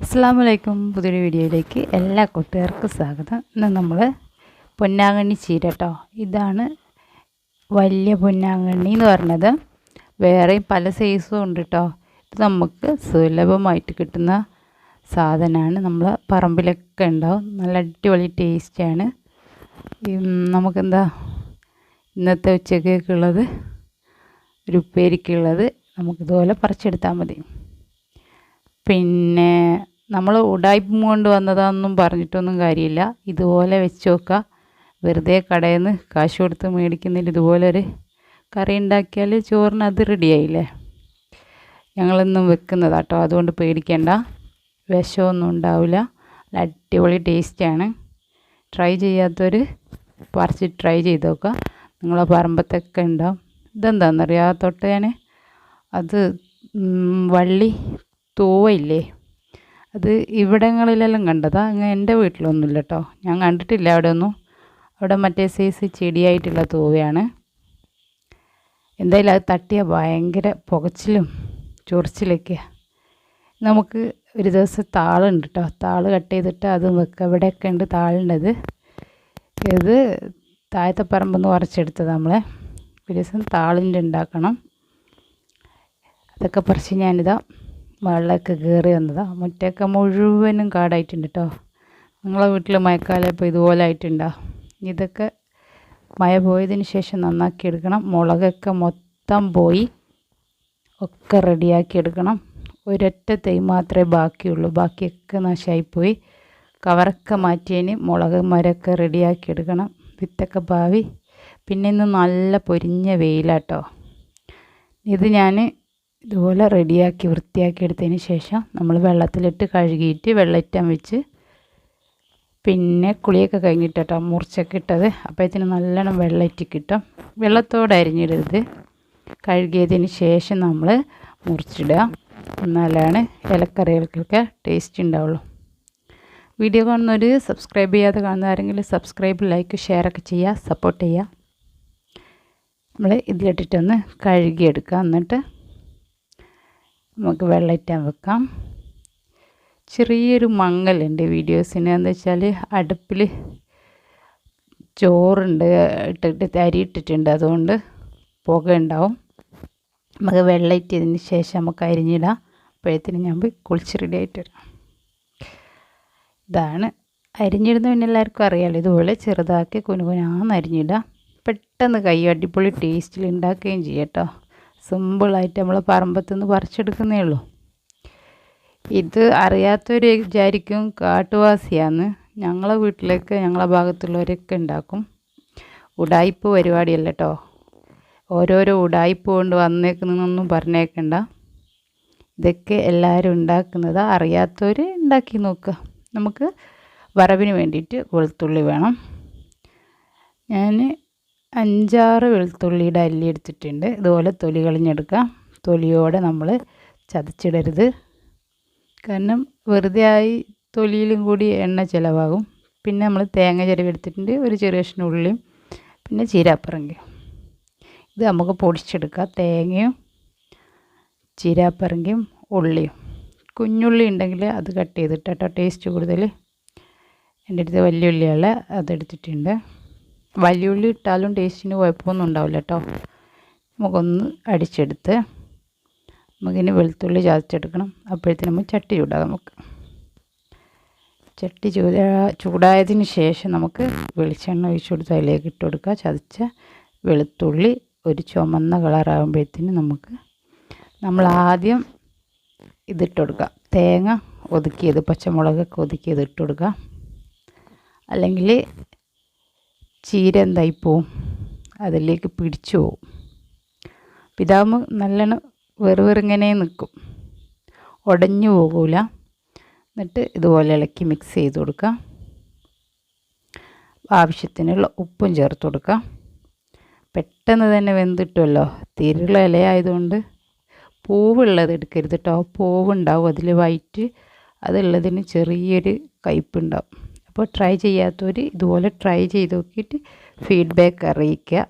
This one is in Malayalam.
അസ്സാം വലൈക്കും പുതിയൊരു വീഡിയോയിലേക്ക് എല്ലാ കൂട്ടുകാർക്കും സ്വാഗതം. ഇന്ന് നമ്മൾ പൊന്നാങ്കണ്ണി ചീര കേട്ടോ ഇതാണ് വലിയ പൊന്നാങ്കണ്ണി എന്ന് പറഞ്ഞത്. വേറെയും പല സൈസും ഉണ്ട് കേട്ടോ ഇത് നമുക്ക് സുലഭമായിട്ട് കിട്ടുന്ന സാധനമാണ്. നമ്മൾ പറമ്പിലൊക്കെ ഉണ്ടാവും. നല്ല അടിപൊളി ടേസ്റ്റാണ് നമുക്കെന്താ ഇന്നത്തെ ഉച്ചക്കേക്കുള്ളത് ഒരു ഉപ്പേരിക്കുള്ളത് നമുക്കിതുപോലെ പറിച്ചെടുത്താൽ മതി. പിന്നെ നമ്മൾ ഉടായ്പ കൊണ്ട് വന്നതാണെന്നും പറഞ്ഞിട്ടൊന്നും കാര്യമില്ല. ഇതുപോലെ വെച്ച് നോക്കുക. വെറുതെ കടയിൽ നിന്ന് കാശ് കൊടുത്ത് മേടിക്കുന്നതിൽ ഇതുപോലെ ഒരു കറി ഉണ്ടാക്കിയാൽ ചോറിന് അത് റെഡിയായില്ലേ ഞങ്ങളൊന്നും വെക്കുന്നതാട്ടോ അതുകൊണ്ട് പേടിക്കേണ്ട. വിഷമൊന്നും ഉണ്ടാവില്ല. അടിപൊളി ടേസ്റ്റാണ് ട്രൈ ചെയ്യാത്തവർ പറിച്ച് ട്രൈ ചെയ്ത് നോക്കുക. നിങ്ങളെ പറമ്പത്തൊക്കെ ഉണ്ടാവും ഇതെന്താണെന്നറിയാം തൊട്ട് ഞാൻ അത് വള്ളി തൂവയില്ലേ അത് ഇവിടങ്ങളിലെല്ലാം കണ്ടതാ. അങ്ങ് എന്റെ വീട്ടിലൊന്നുമില്ല കേട്ടോ ഞാൻ കണ്ടിട്ടില്ല അവിടെ ഒന്നും അവിടെ മറ്റേ സൈസ് ചെടിയായിട്ടുള്ള തൂവയാണ്. എന്തായാലും അത് തട്ടിയ ഭയങ്കര പുകച്ചിലും ചൊറിച്ചിലൊക്കെ നമുക്ക് ഒരു ദിവസം താളുണ്ട് കേട്ടോ താൾ കട്ട് ചെയ്തിട്ട് അത് വെക്കുക ഇവിടെയൊക്കെ ഉണ്ട് താളുണ്ടത് ഇത് താഴത്തെ പറമ്പെന്ന് പറിച്ചെടുത്തത് നമ്മളെ. ഒരു ദിവസം താളിന്റെ ഉണ്ടാക്കണം. അതൊക്കെ പറിച്ച് ഞാനിതാ വെള്ളമൊക്കെ കയറി വന്നതാണ് മുറ്റമൊക്കെ മുഴുവനും കാടായിട്ടുണ്ട് കേട്ടോ നിങ്ങളെ വീട്ടിൽ മഴക്കാലം ഇപ്പോൾ ഇതുപോലെ ആയിട്ടുണ്ടോ? ഇതൊക്കെ മഴ പോയതിന് ശേഷം നന്നാക്കി എടുക്കണം. മുളകൊക്കെ മൊത്തം പോയി. ഒക്കെ റെഡിയാക്കി എടുക്കണം. ഒരൊറ്റ തൈ മാത്രമേ ബാക്കിയുള്ളൂ. ബാക്കിയൊക്കെ നാശമായിപ്പോയി കവറൊക്കെ മാറ്റിയതിന് മുളക് മരമൊക്കെ റെഡിയാക്കി എടുക്കണം. വിത്തൊക്കെ പാവി. പിന്നെ ഇന്ന് നല്ല പൊരിഞ്ഞ വെയിലാട്ടോ ഇത് ഞാൻ ഇതുപോലെ റെഡിയാക്കി വൃത്തിയാക്കി എടുത്തതിന് ശേഷം നമ്മൾ വെള്ളത്തിലിട്ട് കഴുകിയിട്ട് വെള്ളറ്റം വെച്ച് പിന്നെ കുളിയൊക്കെ കഴിഞ്ഞിട്ട് കേട്ടോ മുറിച്ചൊക്കെ ഇട്ടത്. അപ്പോഴത്തേന് നല്ലോണം വെള്ളയിറ്റ് കിട്ടും. വെള്ളത്തോടെ അരിഞ്ഞിടരുത്. കഴുകിയതിന് ശേഷം നമ്മൾ മുറിച്ചിടുക. എന്നാലാണ് ഇലക്കറികൾക്കൊക്കെ ടേസ്റ്റ് ഉണ്ടാവുള്ളൂ. വീഡിയോ കാണുന്നവർ സബ്സ്ക്രൈബ് ചെയ്യാതെ കാണുന്ന ആരെങ്കിലും സബ്സ്ക്രൈബ് ലൈക്ക് ഷെയറൊക്കെ ചെയ്യുക സപ്പോർട്ട് ചെയ്യുക. നമ്മൾ ഇതിലിട്ടിട്ടൊന്ന് കഴുകിയെടുക്കുക. എന്നിട്ട് നമുക്ക് വെള്ളയിറ്റാൻ വെക്കാം. ചെറിയൊരു മങ്ങലുണ്ട് വീഡിയോസിന്. എന്താ വെച്ചാൽ അടുപ്പിൽ ചോറുണ്ട് ഇട്ടിട്ട് തരി ഇട്ടിട്ടുണ്ട്. അതുകൊണ്ട് പുക ഉണ്ടാവും. നമുക്ക് വെള്ളയിറ്റതിന് ശേഷം നമുക്ക് അരിഞ്ഞിടാം. അപ്പോഴത്തേനും ഞാൻ പോയി കുളിച്ച് റെഡി ആയിട്ട് വരാം. ഇതാണ്. അരിഞ്ഞിടുന്ന പിന്നെ എല്ലാവർക്കും അറിയാമല്ലോ ഇതുപോലെ ചെറുതാക്കി കുനുകുനാന്ന് അരിഞ്ഞിടാം. പെട്ടെന്ന് കൈ അടിപൊളി ടേസ്റ്റിൽ ഉണ്ടാക്കുകയും ചെയ്യാം കേട്ടോ സിമ്പിളായിട്ട് നമ്മൾ പറമ്പത്തു നിന്ന് പറിച്ചെടുക്കുന്നേ ഉള്ളൂ. ഇത് അറിയാത്തവർ വിചാരിക്കും കാട്ടുവാസിയാന്ന്. ഞങ്ങളെ വീട്ടിലേക്ക് ഞങ്ങളെ ഭാഗത്തുള്ളവരൊക്കെ ഉണ്ടാക്കും. ഉടായ്പ് പരിപാടിയല്ല കേട്ടോ ഓരോരോ ഉടായ്പ് കൊണ്ട് വന്നേക്കുന്നൊന്നും പറഞ്ഞേക്കണ്ട. ഇതൊക്കെ എല്ലാവരും ഉണ്ടാക്കുന്നത് അറിയാത്തവർ ഉണ്ടാക്കി നോക്കുക. നമുക്ക് വറവിന് വേണ്ടിയിട്ട് വെളുത്തുള്ളി വേണം. ഞാൻ അഞ്ചാറ് വെളുത്തുള്ളിയുടെ അല്ലി എടുത്തിട്ടുണ്ട്. ഇതുപോലെ തൊലി കളഞ്ഞെടുക്കാം തൊലിയോടെ നമ്മൾ ചതച്ചിടരുത്. കാരണം വെറുതെ ആയി തൊലിയിലും കൂടി എണ്ണ ചിലവാകും. പിന്നെ നമ്മൾ തേങ്ങ ചിരവി എടുത്തിട്ടുണ്ട്. ഒരു ചെറിയ ഉള്ളിയും പിന്നെ ചീരാപ്പറങ്കയും ഇത് നമുക്ക് പൊടിച്ചെടുക്കാം തേങ്ങയും ചീരാപ്പറങ്കയും ഉള്ളിയും. കുഞ്ഞുള്ളി ഉണ്ടെങ്കിൽ അത് കട്ട് ചെയ്തിട്ട് ടേസ്റ്റ് കൂടുതൽ എന്റെ അടുത്ത് വലിയ ഉള്ളിയുള്ള അതെടുത്തിട്ടുണ്ട് വലിയ ഉള്ളി ഇട്ടാലും ടേസ്റ്റിന് കുഴപ്പമൊന്നും ഉണ്ടാവില്ല കേട്ടോ നമുക്കൊന്ന് അടിച്ചെടുത്ത് നമുക്കിനി വെളുത്തുള്ളി ചതച്ചെടുക്കണം. അപ്പോഴത്തേനും നമുക്ക് ചട്ടി ചൂടാം നമുക്ക്. ചട്ടി ചൂടാ ചൂടായതിന് ശേഷം നമുക്ക് വെളിച്ചെണ്ണ ഒഴിച്ചു കൊടുത്ത് അതിലേക്ക് ഇട്ട് കൊടുക്കുക. ചതച്ച വെളുത്തുള്ളി ഒരു ചുമന്ന കളറാകുമ്പോഴത്തേന് നമുക്ക് നമ്മൾ ആദ്യം ഇതിട്ട് കൊടുക്കുക. തേങ്ങ ഒതുക്കിയത് പച്ചമുളകൊക്കെ ഒതുക്കിയത് ഇട്ട് കൊടുക്കുക. അല്ലെങ്കിൽ ചീര എന്തായി പോവും? അതിലേക്ക് പിടിച്ചു പോവും. പിതാവ് നല്ലോണം വെറുവെറുങ്ങനെ നിൽക്കും. ഉടഞ്ഞു പോകൂല. എന്നിട്ട് ഇതുപോലെ ഇളക്കി മിക്സ് ചെയ്ത് കൊടുക്കുക. ആവശ്യത്തിനുള്ള ഉപ്പും ചേർത്ത് കൊടുക്കുക. പെട്ടെന്ന് തന്നെ വെന്തിട്ടുമല്ലോ തിരുള്ള ഇലയായതുകൊണ്ട് പൂവുള്ളത് എടുക്കരുത് കേട്ടോ പൂവുണ്ടാവും. അതിൽ വൈറ്റ് അതുള്ളതിന് ചെറിയൊരു കയ്പുണ്ടാവും. അപ്പോൾ ട്രൈ ചെയ്യാത്തവർ ഇതുപോലെ ട്രൈ ചെയ്ത് നോക്കിയിട്ട് ഫീഡ്ബാക്ക് അറിയിക്കുക.